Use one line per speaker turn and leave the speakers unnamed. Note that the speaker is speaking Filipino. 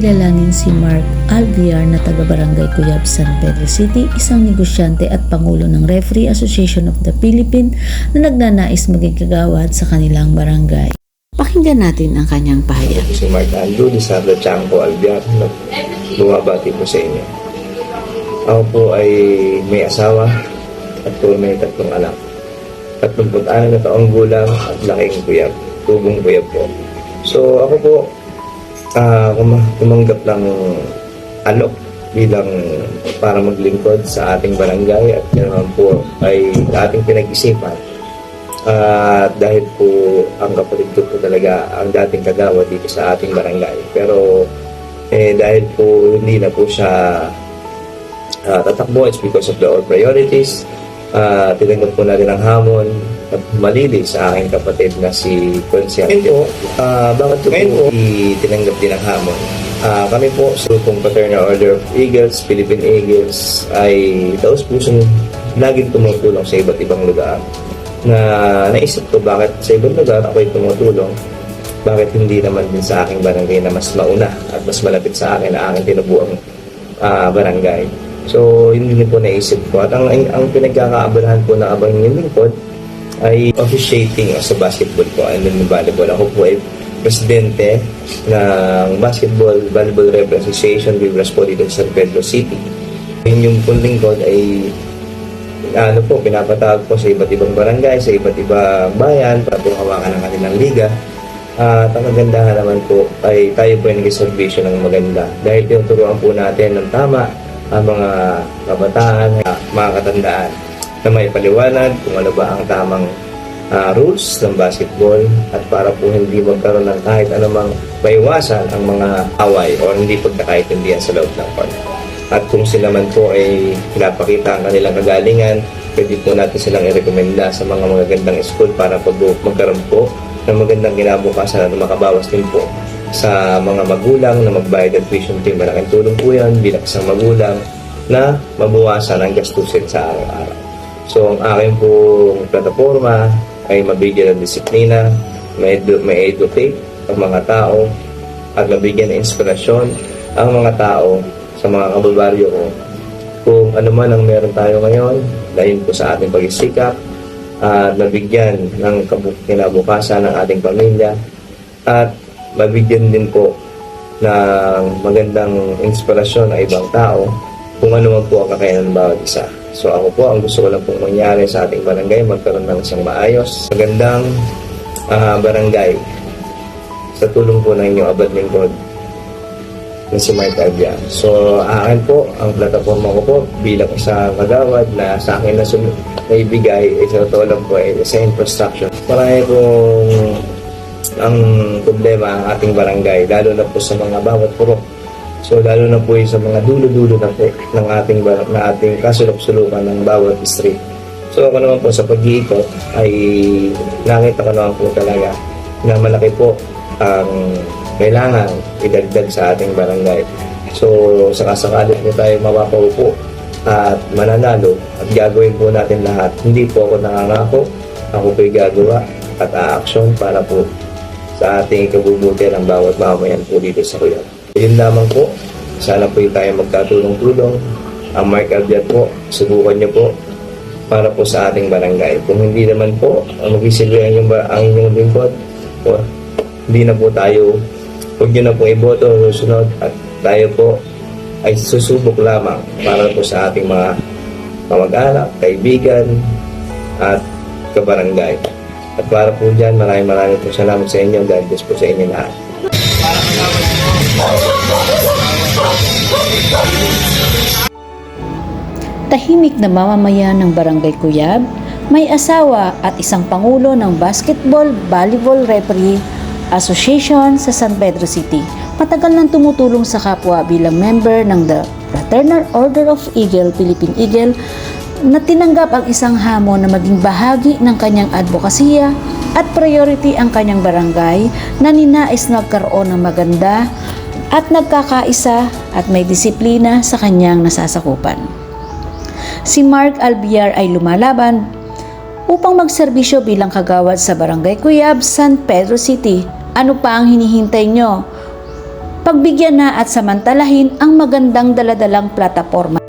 kilalanin si Mark Alviar na taga-barangay Cuyab, San Pedro City, isang negosyante at pangulo ng Referee Association of the Philippines na nagnanais maging kagawad sa kanilang barangay. Pakinggan natin ang kanyang pahayag.
si Mark Andrew, ni Sandra Chanco Albiar na po sa inyo. Ako po ay may asawa at po may tatlong anak. 36 na taong gulang at laking kuyab. Tubong kuyab po. So ako po, ah kum- tumanggap ng alok bilang para maglingkod sa ating barangay at yun naman po ay ating pinag-isipan at dahil po ang kapatid ko talaga ang dating kagawa dito sa ating barangay. Pero eh, dahil po hindi na po siya ah, tatakbo, it's because of the all priorities. Uh, tinanggap po natin ang hamon malili sa aking kapatid na si Consian. Ngayon po, ah, bakit ko po tinanggap din ang hamon? Ah, kami po sa grupong Fraternal Order of Eagles, Philippine Eagles, ay taos pusong laging tumutulong sa iba't ibang lugar na naisip ko bakit sa ibang lugar ako'y tumutulong bakit hindi naman din sa aking barangay na mas mauna at mas malapit sa akin na aking tinubuang ah, barangay. So, yun din po naisip ko. At ang, ang, ang pinagkakaabalahan po na abang yung lingkod ay officiating sa basketball po and then volleyball. Ako po ay presidente ng Basketball Volleyball Rep Association Vibras po dito sa San Pedro City. Yun yung po lingkod ay ano po, pinapatawag po sa iba't ibang barangay, sa iba't ibang bayan para po hawakan ang kanilang liga. At ang kagandahan naman po ay tayo po ay nag-servisyo ng maganda dahil tinuturuan po natin ng tama ang mga kabataan, mga katandaan na may paliwanag kung ano ba ang tamang ah, rules ng basketball at para po hindi magkaroon ng kahit anumang maiwasan ang mga away o hindi pagkakaintindihan sa loob ng court. At kung sila man po ay pinapakita ang kanilang kagalingan, pwede po natin silang i-recommenda sa mga magagandang school para po magkaroon po ng magandang kinabukasan at makabawas din po sa mga magulang na magbayad ng tuition fee. Malaking tulong po yan bilang isang magulang na mabawasan ang gastusin sa araw-araw. So, ang aking pong plataforma ay mabigyan ng disiplina, may, edu- may educate ang mga tao at mabigyan ng inspirasyon ang mga tao sa mga kababaryo ko kung ano man ang meron tayo ngayon dahil po sa ating pagsisikap at mabigyan ng kinabukasan ng ating pamilya at mabigyan din po ng magandang inspirasyon ng ibang tao kung ano man po ang kakayanan ng bawat isa. So ako po, ang gusto ko lang pong mangyari sa ating barangay, magkaroon ng isang maayos, magandang ah, barangay sa tulong po ng inyong abad lingkod na si Mike Abia. So, akin po, ang plataforma ko po bilang isang kagawad na sa akin na sum- naibigay, ay sa totoo lang po ay sa infrastructure. Marami pong ang problema ang ating barangay, lalo na po sa mga bawat purok. So, lalo na po sa mga dulo-dulo po ng ating, na ating kasulok-sulukan ng bawat street. So, ako naman po sa pag-iikot ay nakita ko naman po talaga na malaki po ang kailangan idagdag sa ating barangay. So, sakasakali po tayo mapapaupo at mananalo at gagawin po natin lahat. Hindi po ako nangangako, ako po'y gagawa at aaksyon para po sa ating ikabubuti ng bawat mamayan po dito sa Kuya. Yun lamang po, sana po tayo magkatulong-tulong. Ang Mark Albiat po, subukan niyo po para po sa ating barangay. Kung hindi naman po, inyong, ba- ang inyong lingkod, po, hindi na po tayo, huwag nyo na po iboto susunod at tayo po ay susubok lamang para po sa ating mga kamag-anak, kaibigan, at kabarangay. At para po dyan, maraming maraming po salamat sa inyo. God bless po sa inyo lahat.
Tahimik na mamamayan ng Barangay Cuyab, may asawa at isang pangulo ng Basketball Volleyball Referee Association sa San Pedro City. Matagal nang tumutulong sa kapwa bilang member ng The Fraternal Order of Eagle, Philippine Eagle, na tinanggap ang isang hamon na maging bahagi ng kanyang advokasya at priority ang kanyang barangay na ninais na magkaroon ng maganda at nagkakaisa at may disiplina sa kanyang nasasakupan si Mark Albiar ay lumalaban upang magserbisyo bilang kagawad sa Barangay Cuyab, San Pedro City. Ano pa ang hinihintay nyo? pagbigyan na at samantalahin ang magandang daladalang plataforma